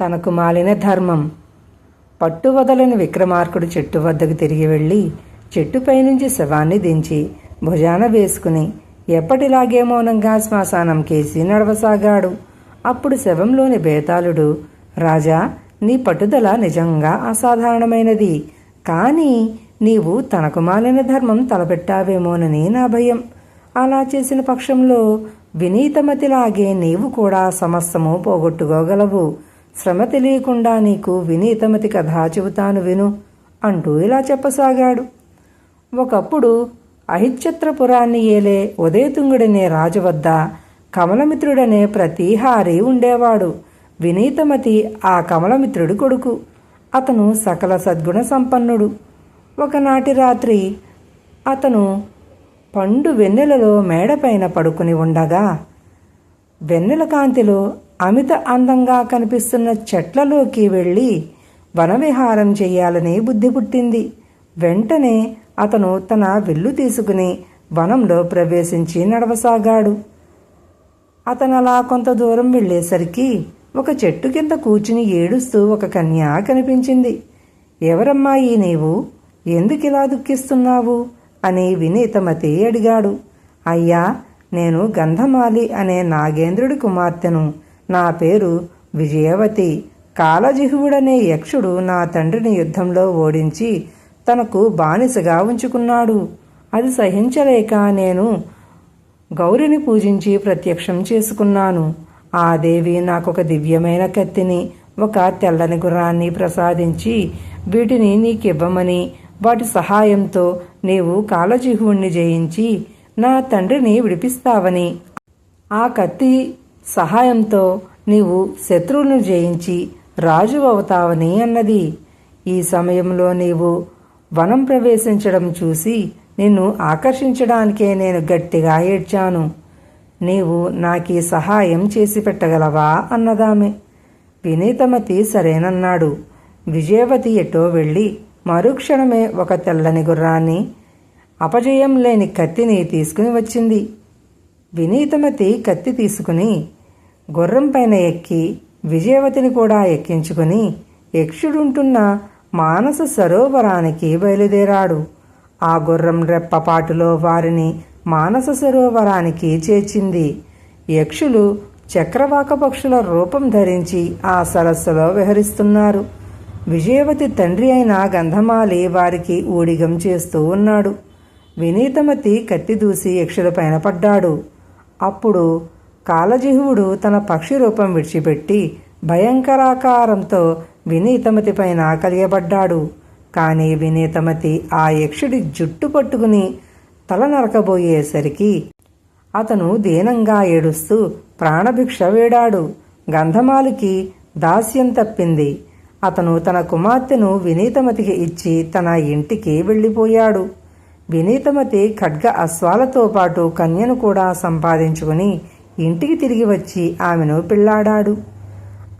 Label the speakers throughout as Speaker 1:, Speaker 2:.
Speaker 1: తనకు మాలిన ధర్మం. పట్టువదలని విక్రమార్కుడు చెట్టు వద్దకు తిరిగి వెళ్ళి చెట్టుపై నుంచి శవాన్ని దించి భుజాన వేసుకుని ఎప్పటిలాగే మౌనంగా శ్మశానం కేసి నడవసాగాడు. అప్పుడు శవంలోని బేతాళుడు రాజా నీ పట్టుదల నిజంగా అసాధారణమైనది. కానీ నీవు తనకు మాలిన ధర్మం తలపెట్టావేమోనని నా భయం. అలా చేసిన పక్షంలో వినీతమతిలాగే నీవు కూడా సమస్తము పోగొట్టుకోగలవు. శ్రమ తెలియకుండా నీకు వినీతమతి కథ చెబుతాను విను అంటూ ఇలా చెప్పసాగాడు. ఒకప్పుడు అహిత్యత్రపురాన్ని ఏలే ఉదయతుంగుడనే రాజు వద్ద కమలమిత్రుడనే ప్రతిహారి ఉండేవాడు. వినీతమతి ఆ కమలమిత్రుడి కొడుకు. అతను సకల సద్గుణ సంపన్నుడు. ఒకనాటి రాత్రి అతను పండు వెన్నెలలో మేడపైన పడుకుని ఉండగా వెన్నెల కాంతిలో అమిత అందంగా కనిపిస్తున్న చెట్లలోకి వెళ్ళి వనవిహారం చేయాలని బుద్ధి పుట్టింది. వెంటనే అతను తన విల్లు తీసుకుని వనంలో ప్రవేశించి నడవసాగాడు. అతను అలా కొంత దూరం వెళ్ళేసరికి ఒక చెట్టు కింద కూర్చుని ఏడుస్తూ ఒక కన్య కనిపించింది. ఎవరమ్మాయి నీవు? ఎందుకిలా దుఃఖిస్తున్నావు? అని వినీతమతి అడిగాడు. అయ్యా నేను గంధమాలి అనే నాగేంద్రుడి కుమార్తెను. నా పేరు విజయవతి. కాలజిహువుడనే యక్షుడు నా తండ్రిని యుద్ధంలో ఓడించి తనకు బానిసగా ఉంచుకున్నాడు. అది సహించలేక నేను గౌరిని పూజించి ప్రత్యక్షం చేసుకున్నాను. ఆ దేవి నాకొక దివ్యమైన కత్తిని ఒక తెల్లని గుర్రాన్ని ప్రసాదించి వీటిని నీకివ్వమని వాటి సహాయంతో నీవు కాలజిహువుణ్ణి జయించి నా తండ్రిని విడిపిస్తావని. ఆ కత్తి సహాయంతో నీవు శత్రువులను జయించి రాజు అవుతావని అన్నది. ఈ సమయంలో నీవు వనం ప్రవేశించడం చూసి నిన్ను ఆకర్షించడానికే నేను గట్టిగా ఏడ్చాను. నీవు నాకు సహాయం చేసి పెట్టగలవా? అన్నదామె. వినీతమతి సరేనన్నాడు. విజయవతి ఎటో వెళ్ళి మరుక్షణమే ఒక తెల్లని గుర్రాన్ని అపజయం లేని కత్తిని తీసుకుని వచ్చింది. వినీతమతి కత్తి తీసుకుని గుర్రం పైన ఎక్కి విజయవతిని కూడా ఎక్కించుకుని యక్షుడుంటున్న మానస సరోవరానికి బయలుదేరాడు. ఆ గుర్రం రెప్పపాటులో వారిని మానస సరోవరానికి చేర్చింది. యక్షులు చక్రవాక పక్షుల రూపం ధరించి ఆ సరస్సులో విహరిస్తున్నారు. విజయవతి తండ్రి అయిన గంధమాలి వారికి ఊడిగం చేస్తూ ఉన్నాడు. వినీతమతి కత్తి దూసి యక్షుల పైన పడ్డాడు. అప్పుడు కాలజిహువుడు తన పక్షి రూపం విడిచిపెట్టి భయంకరాకారంతో వినీతమతి పైన కలియబడ్డాడు. కానీ వినీతమతి ఆ యక్షుడి జుట్టు పట్టుకుని తల నరకబోయేసరికి అతను దీనంగా ఏడుస్తూ ప్రాణభిక్ష వేడాడు. గంధమాలికి దాస్యం తప్పింది. అతను తన కుమార్తెను వినీతమతికి ఇచ్చి తన ఇంటికి వెళ్ళిపోయాడు. వినీతమతి ఖడ్గ అశ్వాలతో పాటు కన్యను కూడా సంపాదించుకుని ఇంటికి తిరిగి వచ్చి ఆమెను పెళ్ళాడాడు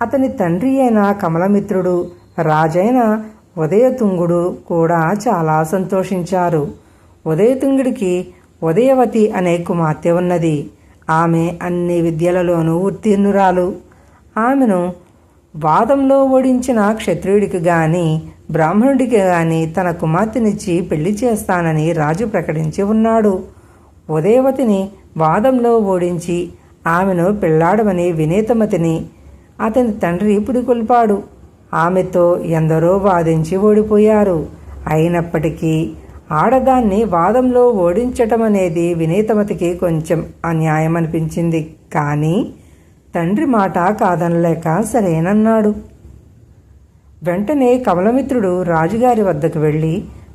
Speaker 1: అతని తండ్రి అయిన కమలమిత్రుడు రాజైన ఉదయతుంగుడు కూడా చాలా సంతోషించారు. ఉదయతుంగుడికి ఉదయవతి అనే కుమార్తె ఉన్నది. ఆమె అన్ని విద్యలలోనూ ఉత్తీర్ణురాలు. ఆమెను వాదంలో ఓడించిన క్షత్రియుడికి గాని బ్రాహ్మణుడికి గాని తన కుమార్తెనిచ్చి పెళ్ళి చేస్తానని రాజు ప్రకటించి ఉన్నాడు. ఉదయవతిని వాదంలో ఓడించి ఆమెను పెళ్ళాడమని వినీతమతిని అతని తండ్రి పురికొల్పాడు ఆమెతో ఎందరో వాదించి ఓడిపోయారు. అయినప్పటికీ ఆడదాన్ని వాదంలో ఓడించటం అనేది వినీతమతికి కొంచెం అన్యాయం అనిపించింది కానీ తండ్రి మాట కాదనలేక సరేనన్నాడు. వెంటనే కమలమిత్రుడు రాజుగారి వద్దకు వెళ్ళి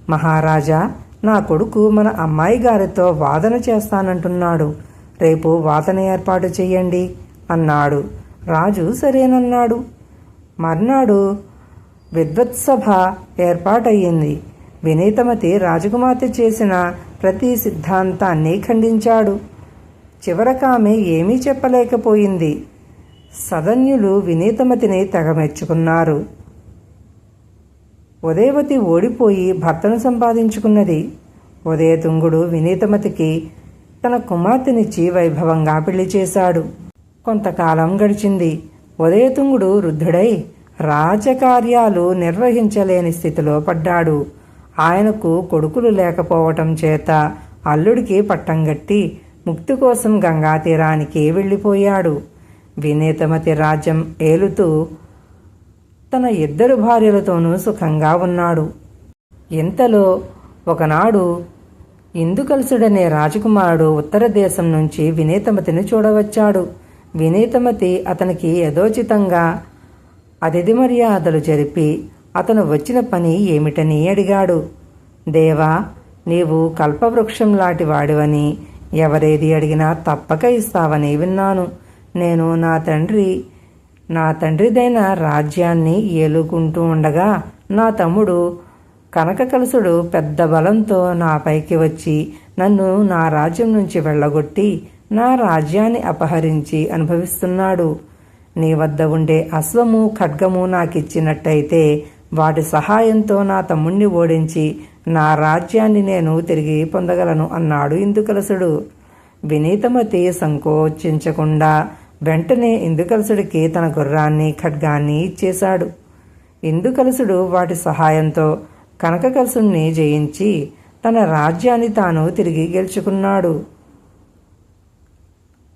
Speaker 1: మహారాజా నా కొడుకు మన అమ్మాయి గారితో వాదన చేస్తానంటున్నాడు. రేపు వాతన ఏర్పాటు చేయండి అన్నాడు. రాజు సరేనన్నాడు. మర్నాడు విద్వత్సభ ఏర్పాటయ్యింది. వినీతమతి రాజకుమార్తె చేసిన ప్రతి సిద్ధాంతాన్ని ఖండించాడు. చివరకామె ఏమీ చెప్పలేకపోయింది. సదన్యులు వినీతమతిని తెగమెచ్చుకున్నారు. ఉదయవతి ఓడిపోయి భర్తను సంపాదించుకున్నది. ఉదయతుంగుడు వినీతమతికి తన కుమార్తెనిచ్చి వైభవంగా పెళ్ళి చేశాడు. కొంతకాలం గడిచింది. ఉదయతుంగుడు వృద్ధుడై రాజకార్యాలు నిర్వహించలేని స్థితిలో పడ్డాడు. ఆయనకు కొడుకులు లేకపోవటం చేత అల్లుడికి పట్టం గట్టి ముక్తి కోసం గంగా తీరానికి వెళ్ళిపోయాడు. వినేతమతి రాజ్యం ఏలుతూ తన ఇద్దరు భార్యలతోనూ సుఖంగా ఉన్నాడు. ఇంతలో ఒకనాడు ఇందుకలసుడనే రాజకుమారుడు ఉత్తర దేశం నుంచి వినేతమతిని చూడవచ్చాడు. వినేతమతి అతనికి యథోచితంగా అతిథి మర్యాదలు జరిపి అతను వచ్చిన పని ఏమిటని అడిగాడు. దేవా నీవు కల్పవృక్షం లాంటి వాడివని ఎవరేది అడిగినా తప్పక ఇస్తావని విన్నాను. నేను నా తండ్రి నా తండ్రిదైన రాజ్యాన్ని ఏలుకుంటూ ఉండగా నా తమ్ముడు కనకకలుసుడు పెద్ద బలంతో నాపైకి వచ్చి నన్ను నా రాజ్యం నుంచి వెళ్ళగొట్టి నా రాజ్యాన్ని అపహరించి అనుభవిస్తున్నాడు. నీ వద్ద ఉండే అశ్వము ఖడ్గము నాకిచ్చినట్టయితే వాటి సహాయంతో నా తమ్ముణ్ణి ఓడించి నా రాజ్యాన్ని నేను తిరిగి పొందగలను అన్నాడు ఇందుకలసుడు. వినీతమతి సంకోచించకుండా వెంటనే ఇందుకలసుడికి తన గుర్రాన్ని ఖడ్గాన్ని ఇచ్చేశాడు. ఇందుకలసుడు వాటి సహాయంతో కనకకలసుని జయించి తన రాజ్యాన్ని తాను తిరిగి గెలుచుకున్నాడు.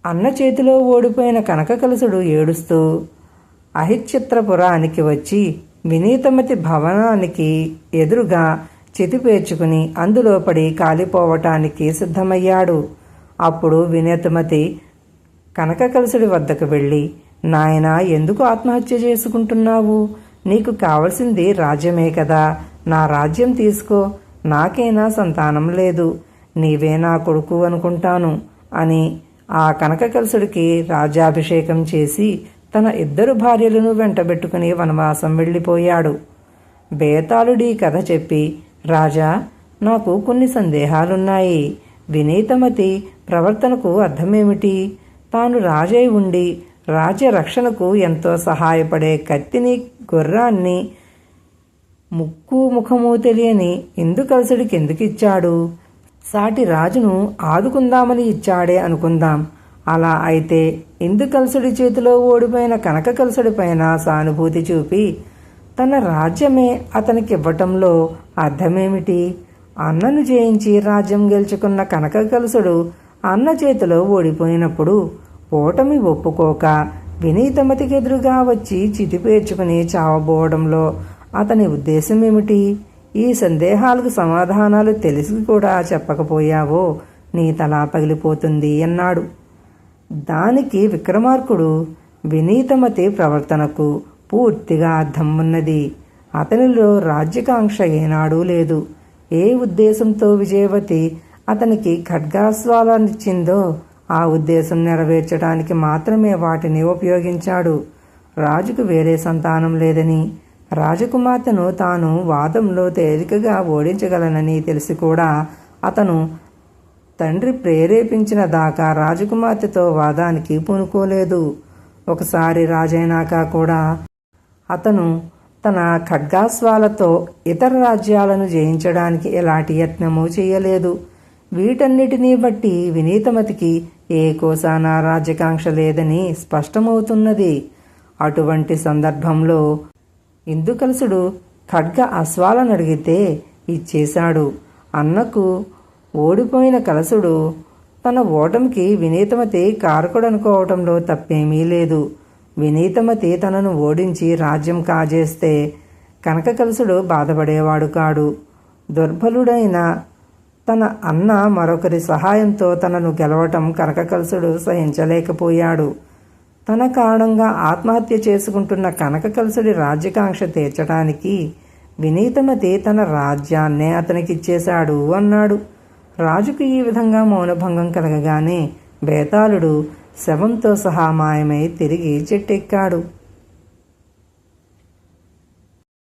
Speaker 1: అన్న చేతిలో ఓడిపోయిన కనకకలసుడు ఏడుస్తూ అహిచిత్రపురానికి వచ్చి వినీతమతి భవనానికి ఎదురుగా చితిపేర్చుకుని అందులో పడి కాలిపోవటానికి సిద్ధమయ్యాడు. అప్పుడు వినీతమతి కనకకలసుడి వద్దకు వెళ్ళి నాయనా ఎందుకు ఆత్మహత్య చేసుకుంటున్నావు? నీకు కావలసింది రాజ్యమే కదా. నా రాజ్యం తీసుకో. నాకైనా సంతానం లేదు. నీవే నా కొడుకు అనుకుంటాను అని ఆ కనకకలసుడికి రాజ్యాభిషేకం చేసి తన ఇద్దరు భార్యలను వెంటబెట్టుకుని వనవాసం వెళ్ళిపోయాడు. బేతాళుడి కథ చెప్పి రాజా నాకు కొన్ని సందేహాలున్నాయి. వినీతమతి ప్రవర్తనకు అర్థమేమిటి? తాను రాజై ఉండి రాజ్య రక్షణకు ఎంతో సహాయపడే కత్తిని గుర్రాన్ని ముక్కు ముఖము తెలియని ఇందుకలసుడికి ఎందుకు ఇచ్చాడు సాటి రాజును ఆదుకుందామని ఇచ్చాడే అనుకుందాం. అలా అయితే ఇందుకలసుడి చేతిలో ఓడిపోయిన కనకకలసుడి పైన సానుభూతి చూపి తన రాజ్యమే అతనికి ఇవ్వటంలో అర్థమేమిటి? అన్నను జయించి రాజ్యం గెలుచుకున్న కనకకలసుడు అన్న చేతిలో ఓడిపోయినప్పుడు ఓటమి ఒప్పుకోక వినీతమతికి ఎదురుగా వచ్చి చితిపేర్చుకుని చావబోవడంలో అతని ఉద్దేశం ఏమిటి ఈ సందేహాలకు సమాధానాలు తెలిసి కూడా చెప్పకపోయావో నీ తల పగిలిపోతుంది అన్నాడు. దానికి విక్రమార్కుడు వినీతమతి ప్రవర్తనకు పూర్తిగా అర్థం ఉన్నది అతనిలో రాజ్యకాంక్ష ఏనాడూ లేదు. ఏ ఉద్దేశంతో విజయవతి అతనికి ఖడ్గాస్వాలనిచ్చిందో ఆ ఉద్దేశం నెరవేర్చడానికి మాత్రమే వాటిని ఉపయోగించాడు. రాజుకు వేరే సంతానం లేదని రాజకుమార్తెను తాను వాదంలో తేలికగా ఓడించగలనని తెలిసి కూడా అతను తండ్రి ప్రేరేపించిన దాకా రాజకుమార్తెతో వాదానికి పూనుకోలేదు. ఒకసారి రాజైనాక కూడా అతను తన ఖడ్గాస్వాలతో ఇతర రాజ్యాలను జయించడానికి ఎలాంటి యత్నము చేయలేదు. వీటన్నిటినీ బట్టి వినీతమతికి ఏ కోసానా రాజ్యకాంక్ష లేదని స్పష్టమవుతున్నది. అటువంటి సందర్భంలో ఇందుకలసుడు ఖడ్గ అశ్వాలనడిగితే ఇచ్చేశాడు. అన్నకు ఓడిపోయిన కలసుడు తన ఓటమికి వినీతమతి కారకుడనుకోవటంలో తప్పేమీ లేదు. వినీతమతి తనను ఓడించి రాజ్యం కాజేస్తే కనకకలసుడు బాధపడేవాడు కాడు. దుర్బలుడైన తన అన్న మరొకరి సహాయంతో తనను గెలవటం కనకకలసుడు సహించలేకపోయాడు. తన కారణంగా ఆత్మహత్య చేసుకుంటున్న కనకకలసుడి రాజ్యకాంక్ష తీర్చడానికి వినీతమతి తన రాజ్యాన్నే అతనికిచ్చేశాడు అన్నాడు. రాజుకు ఈ విధంగా మౌనభంగం కలగగానే బేతాళుడు శవంతో సహా మాయమై తిరిగి చెట్టెక్కాడు.